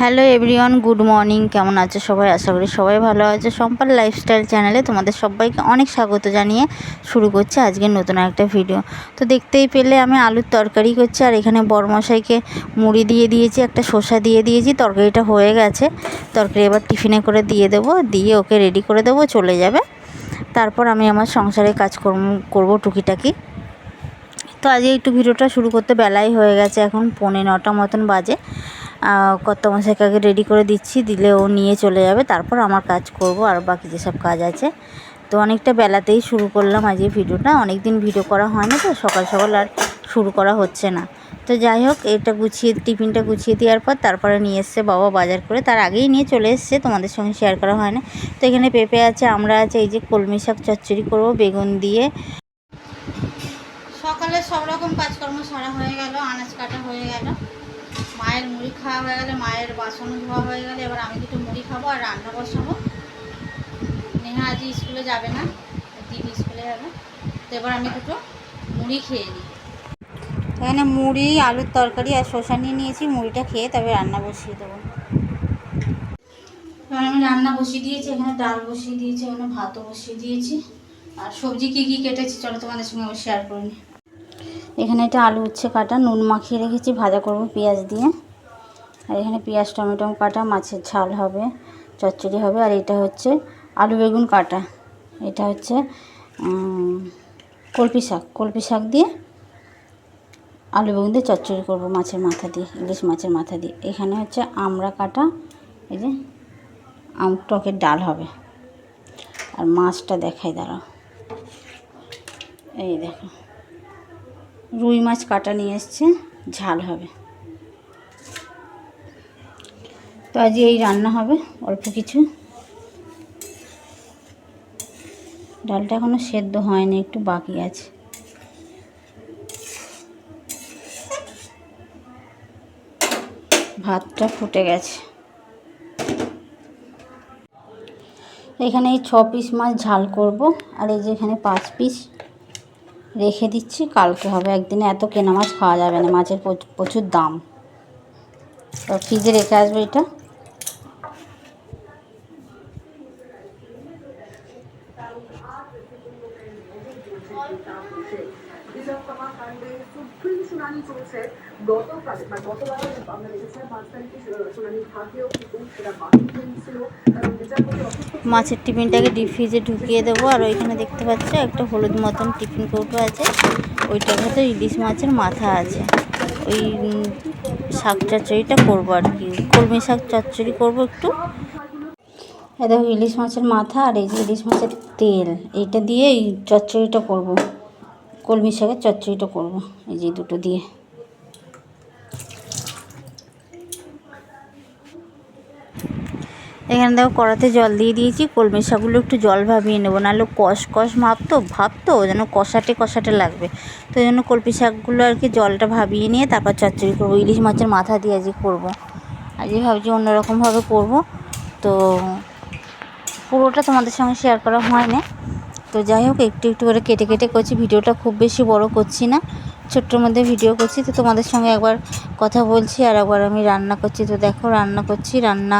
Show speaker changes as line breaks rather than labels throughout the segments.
Hello everyone, good morning. কেমন আছে সবাই? আশা করি সবাই ভালো আছে। সম্পার লাইফস্টাইল চ্যানেলে তোমাদের সবাইকে অনেক স্বাগত জানিয়ে শুরু করছে আজকের নতুন একটা ভিডিও। তো দেখতেই পেলে আমি আলুর তরকারি করছি, আর এখানে বড়মশাইকে মুড়ি দিয়ে দিয়েছি, একটা শসা দিয়ে দিয়েছি। তরকারিটা হয়ে গেছে। তরকারি এবার টিফিনে করে দিয়ে দেবো, দিয়ে ওকে রেডি করে দেবো, চলে যাবে। তারপর আমি আমার সংসারে কাজকর্ম করব টুকিটাকি। তো আজকে একটু ভিডিওটা শুরু করতে বেলাই হয়ে গেছে এখন পৌনে নটা মতন বাজে। কত মশাইকে আগে রেডি করে দিচ্ছি, দিলে ও নিয়ে চলে যাবে, তারপর আমার কাজ করব আর বাকি যেসব কাজ আছে। তো অনেকটা বেলাতেই শুরু করলাম আজকে ভিডিওটা অনেক দিন ভিডিও করা হয় না তো, সকাল সকাল আর শুরু করা হচ্ছে না। তো যাই হোক, এটা গুছিয়ে, টিফিনটা গুছিয়ে দেওয়ার পর তারপরে নিয়ে এসছে বাবা বাজার করে, তার আগেই নিয়ে চলে এসছে, তোমাদের সঙ্গে শেয়ার করা হয় না তো এখানে পেঁপে আছে, আমরা আছে, এই যে কলমি শাক চচ্চড়ি করব, বেগুন দিয়ে সকালে সব রকম কাজকর্ম সারা হয়ে গেল, আনাজ কাটা হয়ে গেল। মায়ের মুড়ি খাওয়া হয়ে গেলে, মায়ের বাসন ধোয়া হয়ে গেলে। এবার আমি দুটো মুড়ি খাব আর রান্না বসাবো। নেহা আজ স্কুলে যাবে না দিদি স্কুলে যাবে। তো এবার আমি দুটো মুড়ি খেয়ে নিই। এখানে মুড়ি, আলুর তরকারি আর শসা নিয়ে নিয়েছি। মুড়িটা খেয়ে তবে রান্না বসিয়ে দেবো। এবার আমি রান্না বসিয়ে দিয়েছি, এখানে ডাল বসিয়ে দিয়েছি, এখানে ভাতও বসিয়ে দিয়েছি। আর সবজি কী কী কেটেছি, চলো তোমাদের সঙ্গে শেয়ার করে নিই। এখানে এটা আলু উচ্ছে কাটা, নুন মাখিয়ে রেখেছি, ভাজা করব পেঁয়াজ দিয়ে। আর এখানে পেঁয়াজ, টমেটো কাটা, মাছের ঝাল হবে, চচ্চড়ি হবে, আর এটা হচ্ছে আলু বেগুন কাটা। এটা হচ্ছে কলপি শাক। কলপি শাক দিয়ে আলু বেগুন দিয়ে চচ্চড়ি করব মাছের মাথা দিয়ে, ইলিশ মাছের মাথা দিয়ে। এখানে হচ্ছে আমড়া কাটা, এই যে আম টকের ডাল হবে। আর মাছটা দেখাই, দাঁড়াও। এই দেখো। রুই মাছ কাটা নিয়ে এসছে, ঝাল হবে। তো আজ এই রান্না হবে, অল্প কিছু। ডালটা এখনও সেদ্ধ হয়নি, একটু বাকি আছে। ভাতটা ফুটে গেছে। এখানে এই ছ পিস মাছ ঝাল করব, আর এই যে এখানে পাঁচ পিস রেখে দিচ্ছি, কালকে হবে একদিনে। এত কেনা মাছ খাওয়া যাবে না, মাছের প্রচুর দাম। তো ফ্রিজে রেখে আসব এটা। মাছের টিফিনটাকে ডিপ ফ্রিজে ঢুকিয়ে দেবো, আর ওইখানে দেখতে পাচ্ছ একটা হলুদ মতন টিফিন কৌটো আছে, ওইটার ভেতর ইলিশ মাছের মাথা আছে। ওই শাক চচ্চড়িটা করব আর কি, কলমি শাক চচ্চড়ি করব একটু। এ দেখো ইলিশ মাছের মাথা আর এই যে ইলিশ মাছের তেল, এইটা দিয়ে এই চচ্চড়িটা করব, কলমি শাকের চচ্চড়িটা করব, এই যে দুটো দিয়ে। এখানে দেখো কড়াতে জল দিয়ে দিয়েছি, কলমি শাকগুলো একটু জল ভাবিয়ে নেব। নাহলে কষ কষ ভাবতো ভাবতো যেন কষাটে কষাটে লাগবে। তো ওই জন্য কলমি শাকগুলো আর কি জলটা ভাবিয়ে নিয়ে তারপর চচ্চড়ি করব। ইলিশ মাছের মাথা দিয়ে আজকে করব। আজকে ভাবছি অন্যরকমভাবে করব। তো পুরোটা তোমাদের সঙ্গে শেয়ার করা হয় না তো যাই হোক, একটু একটু করে কেটে কেটে করছি। ভিডিওটা খুব বেশি বড় করছি না। ছোট্টর মধ্যে ভিডিও করছি, তো তোমাদের সঙ্গে একবার কথা বলছি আর একবার আমি রান্না করছি। তো দেখো, রান্না করছি, রান্না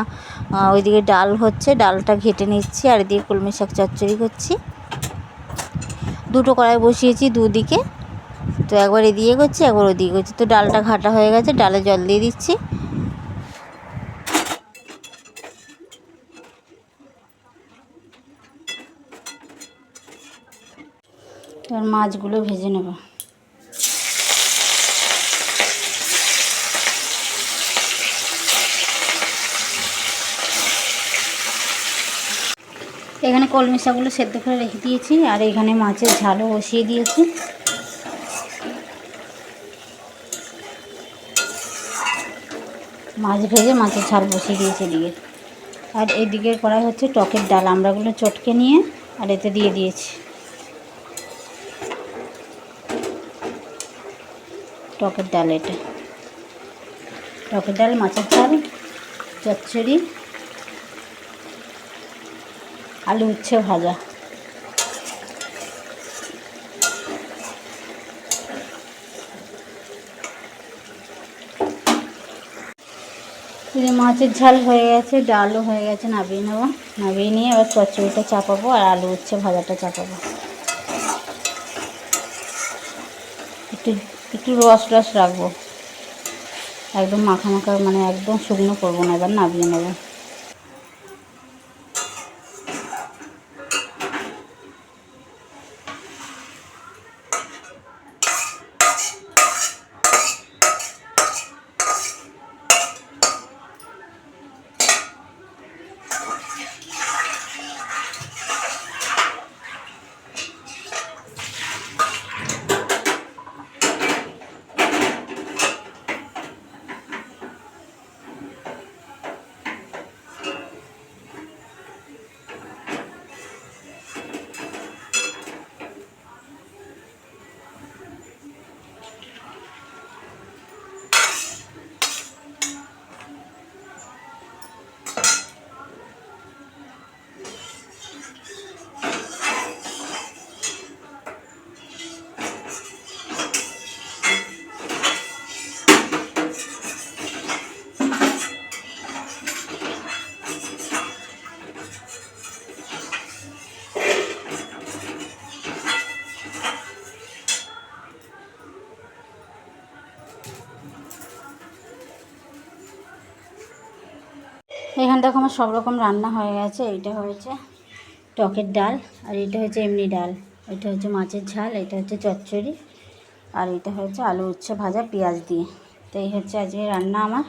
ওইদিকে ডাল হচ্ছে, ডালটা ঘেটে নিচ্ছি আর এদিকে কলমি শাক চচ্চড়ি করছি। দুটো কড়াই বসিয়েছি দুদিকে, তো একবার এদিকে করছি, একবার ওদিকে করছি। তো ডালটা ঘাটা হয়ে গেছে, ডালে জল দিয়ে দিচ্ছি। এবার মাছগুলো ভেজে নেব। এখানে কলমি শাকগুলো সেদ্ধ করে রেখে দিয়েছি, আর এখানে মাছের ঝালও বসিয়ে দিয়েছি। মাছ ভেজে মাছের ঝাল বসিয়ে দিয়েছি এদিকে। আর এদিকে করাই হচ্ছে টকের ডাল, আমরাগুলো চটকে নিয়ে, আর এতে দিয়ে দিয়েছি। টকের ডাল এটা। টকের ডাল, মাছের ঝাল, চচ্চড়ি। আলু উচ্ছে ভাজা। মাছের ঝাল হয়ে গেছে, ডালও হয়ে গেছে নাবিয়ে নেব। নাবিয়ে নিয়ে এবার চচ্চড়িটা চাপাবো আর আলু হচ্ছে ভাজাটা চাপাবো। একটু একটু রস রস রাখব। একদম মাখা মাখা মানে একদম শুকনো করব না, এবার নাবিয়ে নেব। এখানে দেখো আমার সব রকম রান্না হয়ে গেছে। এইটা হয়েছে টকের ডাল, আর এটা হচ্ছে এমনি ডাল। এটা হচ্ছে মাছের ঝাল, এটা হচ্ছে চচ্চড়ি, আর এটা হচ্ছে আলু উচ্ছে ভাজা পেঁয়াজ দিয়ে। তো এই হচ্ছে আজকে রান্না আমার।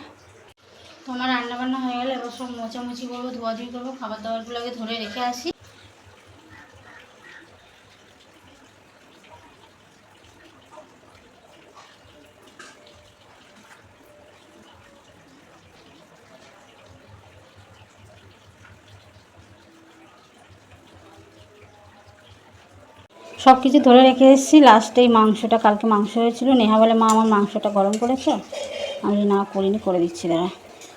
তোমার রান্না বান্না হয়ে গেলে, এবার সব মোচামুচি করব, ধোয়াধুয়ি করব, খাবার দাবারগুলো আগে ধরে রেখে আসি। সব কিছু ধরে রেখে এসেছি। লাস্টে এই মাংসটা, কালকে মাংস হয়েছিল। নেহা বলে, মা, আমার মাংসটা গরম করেছে? আমি না, করিনি, করে দিচ্ছি, দাঁড়া।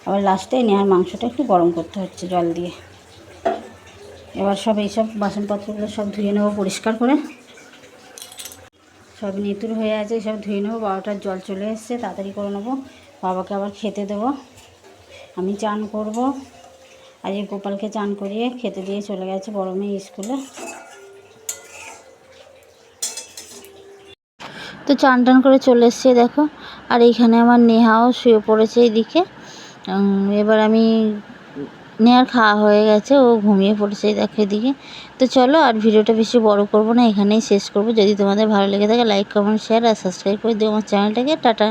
আবার লাস্টে নেহার মাংসটা একটু গরম করতে হচ্ছে জল দিয়ে। এবার সব এইসব বাসনপত্রগুলো সব ধুয়ে নেব পরিষ্কার করে। সব নেতুর হয়ে আছে, সব ধুয়ে নেব। বারোটার জল চলে এসছে, তাড়াতাড়ি করে নেব। বাবাকে আবার খেতে দেবো। আমি চান করব। আজকে গোপালকে চান করিয়ে খেতে দিয়ে চলে গেছে বড় মেয়ে স্কুলে। তো চান টান করে চলে এসছে, দেখো। আর এইখানে আমার নেহাও শুয়ে পড়েছে এইদিকে। দিকে এবার আমি নেহার খাওয়া হয়ে গেছে, ও ঘুমিয়ে পড়েছে দেখো এদিকে। তো চলো আর ভিডিওটা বেশি বড় করব না, এখানেই শেষ করব। যদি তোমাদের ভালো লেগে থাকে লাইক কমেন্ট শেয়ার আর সাবস্ক্রাইব করে দিও আমার চ্যানেলটাকে। টাটা।